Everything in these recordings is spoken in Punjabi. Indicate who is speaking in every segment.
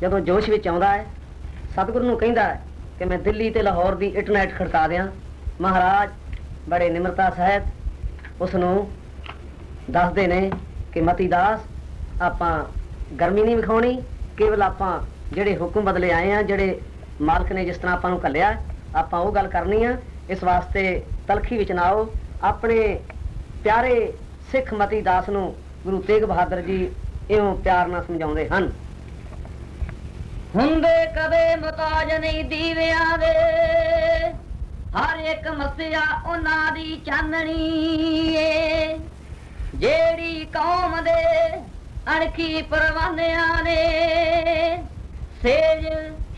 Speaker 1: ਜਦੋਂ ਜੋਸ਼ ਵਿੱਚ ਆਉਂਦਾ ਹੈ, ਸਤਿਗੁਰੂ ਨੂੰ ਕਹਿੰਦਾ ਹੈ ਕਿ ਮੈਂ ਦਿੱਲੀ ਤੇ ਲਾਹੌਰ ਦੀ ਇੰਟਰਨੈਟ ਖੜਕਾ ਦਿਆਂ। ਮਹਾਰਾਜ ਬੜੇ ਨਿਮਰਤਾ ਸਹਿਤ ਉਸ ਨੂੰ ਦੱਸਦੇ ਨੇ ਕਿ ਮਤੀ ਦਾਸ, ਆਪਾਂ ਗਰਮੀ ਨਹੀਂ ਵਿਖਾਉਣੀ, ਕੇਵਲ ਆਪਾਂ ਜਿਹੜੇ ਹੁਕਮ ਬਦਲੇ ਆਏ ਆ, ਜਿਹੜੇ ਮਾਲਕ ਨੇ ਜਿਸ ਤਰ੍ਹਾਂ ਆਪਾਂ ਨੂੰ ਘੱਲਿਆ, ਆਪਾਂ ਉਹ ਗੱਲ ਕਰਨੀ ਆ। ਇਸ ਵਾਸਤੇ ਤਲਖੀ ਵਿੱਚ ਨਾ ਆਓ। ਆਪਣੇ ਪਿਆਰੇ ਸਿੱਖ ਮਤੀ ਦਾਸ ਨੂੰ ਗੁਰੂ ਤੇਗ ਬਹਾਦਰ ਜੀ ਇਉਂ ਪਿਆਰ ਨਾਲ ਸਮਝਾਉਂਦੇ ਹਨ। ਹੁੰਦੇ ਕਦੇ ਮਤਾਜ ਨਹੀਂ ਦੀਵਿਆਂ ਦੇ। ਹਰ ਇੱਕ ਮਸਿਆ ਉਹਨਾਂ ਦੀ ਚਾਨਣੀ ਏ। ਜਿਹੜੀ ਕੌਮ ਦੇ ਅਣਖੀ ਪਰਵਾਨਿਆਂ ਨੇ, ਸੇਜ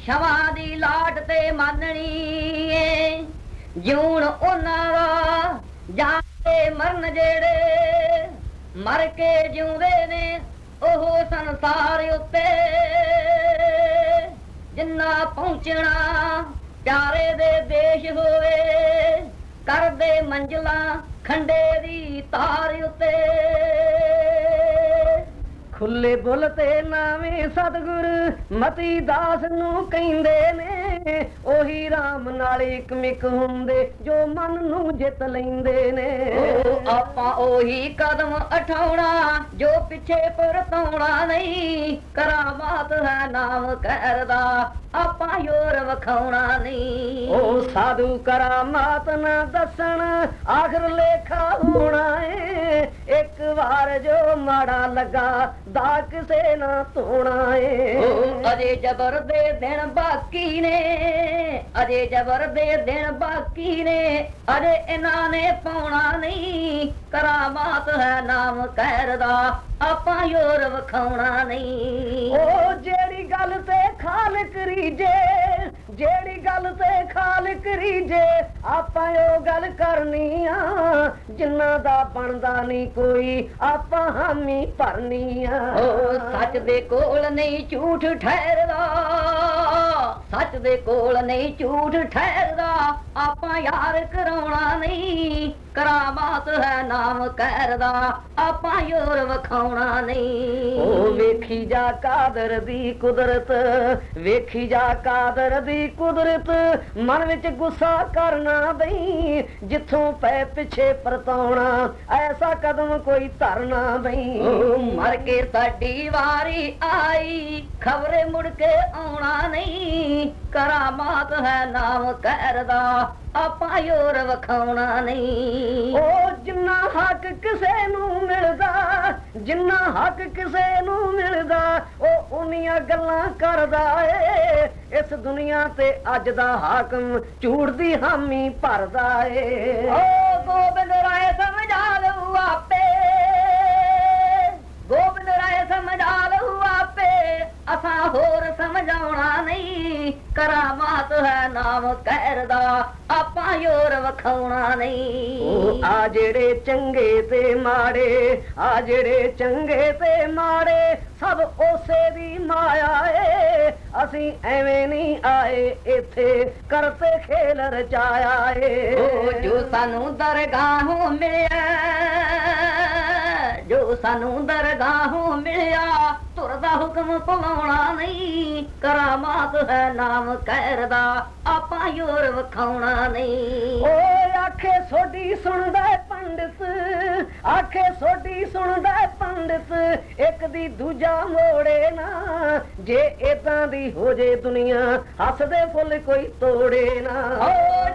Speaker 1: ਸ਼ਵਾ ਦੀ ਲਾਟ ਤੇ ਮੰਨਣੀ ਏ। ਜੂਣ ਉਹਨਾਂ ਦਾ ਜਾਏ ਮਰਨ ਜਿਹੜੇ ਮਰ ਕੇ ਜਿਉਂਦੇ ਨੇ ਉਹ ਸੰਸਾਰ ਉੱਤੇ ਜਿੰਨਾ ਪਹੁੰਚਣਾ ਪਿਆਰੇ ਦੇ ਦੇਸ਼ ਹੋਵੇ, ਕਰਦੇ ਮੰਜ਼ਲਾਂ ਖੰਡੇ ਦੀ ਤਾਰ ਉੱਤੇ। ਖੁੱਲੇ ਬੁੱਲ ਤੇ ਨਾਵੇਂ ਸਤਗੁਰ ਮਤੀ ਦਾਸ ਨੂੰ ਕਹਿੰਦੇ ਨੇ ਉਹੀ RAM ਨਾਲ ਇੱਕ ਮਿਕ ਹੁੰਦੇ ਜੋ ਮਨ ਨੂੰ ਜਿੱਤ ਲੈਂਦੇ ਨੇ। ਆਪਾਂ ਉਹੀ ਕਦਮ ਉਠਾਉਣਾ ਜੋ ਪਿੱਛੇ ਪਰਤਾਉਣਾ ਨਹੀਂ। ਕਰਾਮਾਤ ਹੈ ਨਾਮ ਕਰਦਾ ਆਪਾਂ ਯੋਰ ਵਖਾਉਣਾ ਨਹੀਂ। ਉਹ ਸਾਧੂ ਕਰਾਮਾਤ ਨਾ ਦੱਸਣ ਆਖਰ ਲੇਖਾ ਹੋਣਾ ਏ। ਇੱਕ ਵਾਰ ਜੋ ਮਾੜਾ ਲੱਗਾ ਦਾ ਕਿਸੇ ਨਾ ਧੋਣਾ ਏ। ਅਜੇ ਜ਼ਬਰ ਦੇ ਦਿਨ ਬਾਕੀ ਨੇ ਅਜੇ ਜ਼ਬਰ ਦੇ ਦਿਨ ਬਾਕੀ ਨੇ। ਅਜੇ ਇਹਨਾਂ ਨੇ ਪਾਉਣਾ ਨਹੀਂ ਕਰਾਮਾਤ ਹੈ ਨਾਮ ਕਰਦਾ ਆਪਾਂ ਯੋਰ ਵਖਾਉਣਾ ਨਹੀਂ। ਉਹ ਜਿਹੜੀ ਗੱਲ ਤੇ ਖਾਲਕ ਰੀਜੇ ਆਪਾਂ ਉਹ ਗੱਲ ਕਰਨੀ ਆ, ਜਿੰਨਾ ਦਾ ਬਣਦਾ ਨਹੀਂ ਕੋਈ, ਆਪਾਂ ਹਾਮੀ ਭਰਨੀ ਆ। ਉਹ ਸੱਚ ਦੇ ਕੋਲ ਨਹੀਂ ਝੂਠ ਠਹਿਰਦਾ, ਸੱਚ ਦੇ ਕੋਲ ਨਹੀਂ ਝੂਠ ਠਹਿਰਦਾ, ਆਪਾਂ ਯਾਰ ਕਰਾਉਣਾ ਨਹੀਂ। ਕਰਾਮਾਤ ਹੈ ਨਾਮ ਕਰਦਾ ਆਪਾਂ ਯੋਰ ਵਖਾਉਣਾ ਨਹੀਂ। ਉਹ ਵੇਖੀ ਜਾ ਕਾਦਰ ਦੀ ਕੁਦਰਤ ਵੇਖੀ ਜਾ ਕਾਦਰ ਦੀ ਕੁਦਰਤ ਮਨ ਵਿੱਚ ਗੁੱਸਾ ਕਰਨਾ ਬਈ ਜਿੱਥੋਂ ਪੈ ਪਿੱਛੇ ਪਰਤਾਉਣਾ ਐਸਾ ਕਦਮ ਕੋਈ ਧਰਨਾ ਬਈ ਮਰ ਕੇ ਸਾਡੀ ਵਾਰੀ ਆਈ ਖਬਰੇ ਮੁੜ ਕੇ ਆਉਣਾ ਨਹੀਂ। ਕਰਾਮਾਤ ਹੈ ਨਾਮ ਕਰਦਾ ਆਪਾਂ ਯੋਰ ਵਖਾਉਣਾ ਨਹੀਂ। ਉਹ ਜਿੰਨਾ ਹੱਕ ਕਿਸੇ ਨੂੰ ਮਿਲਦਾ ਜਿੰਨਾ ਹੱਕ ਕਿਸੇ ਨੂੰ ਮਿਲਦਾ ਉਹ ਉਨੀਆਂ ਗੱਲਾਂ ਕਰਦਾ ਏ। ਇਸ ਦੁਨੀਆ ਤੇ ਅੱਜ ਦਾ ਹਾਕਮ ਝੂਠ ਦੀ ਹਾਮੀ ਭਰਦਾ ਏ। ਓ ਕਰਾਮਾਤ ਹੈ ਨਾਮ ਕਰਦਾ ਆਪਾਂ ਯੋਰ ਵਖਾਉਣਾ ਨਹੀਂ। ਉਹ ਆ ਜਿਹੜੇ ਚੰਗੇ ਤੇ ਮਾੜੇ ਆ ਜਿਹੜੇ ਚੰਗੇ ਤੇ ਮਾੜੇ ਸਭ ਉਸੇ ਦੀ ਮਾਇਆ ਏ। ਅਸੀਂ ਐਵੇਂ ਨਹੀਂ ਆਏ ਇੱਥੇ ਕਰਤੇ ਖੇਲ ਰਚਾਇਆ ਏ। ਉਹ ਜੋ ਸਾਨੂੰ ਦਰਗਾਹੋਂ ਮਿਲਿਆ ਜੋ ਸਾਨੂੰ ਦਰਗਾਹੋਂ ਮਿਲਿਆ ਤੁਰਦਾ ਹੁਕਮ ਪਵਾਉਣਾ ਨਹੀਂ। ਕਰਾਮਾਤ ਹੈ ਨਾਮ ਕਰਦਾ ਆਪਾਂ ਯੋਰ ਵਖਾਉਣਾ ਨਹੀਂ। ਓਏ ਆਖੇ ਸੋਡੀ ਸੁਣਦਾ ਪੰਡਿਤ ਆਖੇ ਸੋਡੀ ਸੁਣਦਾ ਪੰਡਿਤ ਇੱਕ ਦੀ ਦੂਜਾ ਮੋੜੇ ਨਾ। ਜੇ ਇਦਾਂ ਦੀ ਹੋ ਜੇ ਦੁਨੀਆ ਹੱਸਦੇ ਫੁੱਲ ਕੋਈ ਤੋੜੇ ਨਾ। ਓ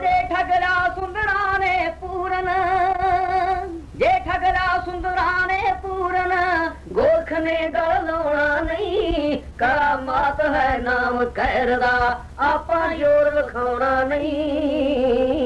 Speaker 1: ਕਰਾਮਾਤ ਹੈ ਨਾਮ ਕਰਦਾ ਆਪਾਂ ਜੋਰ ਵਿਖਾਉਣਾ ਨਹੀਂ।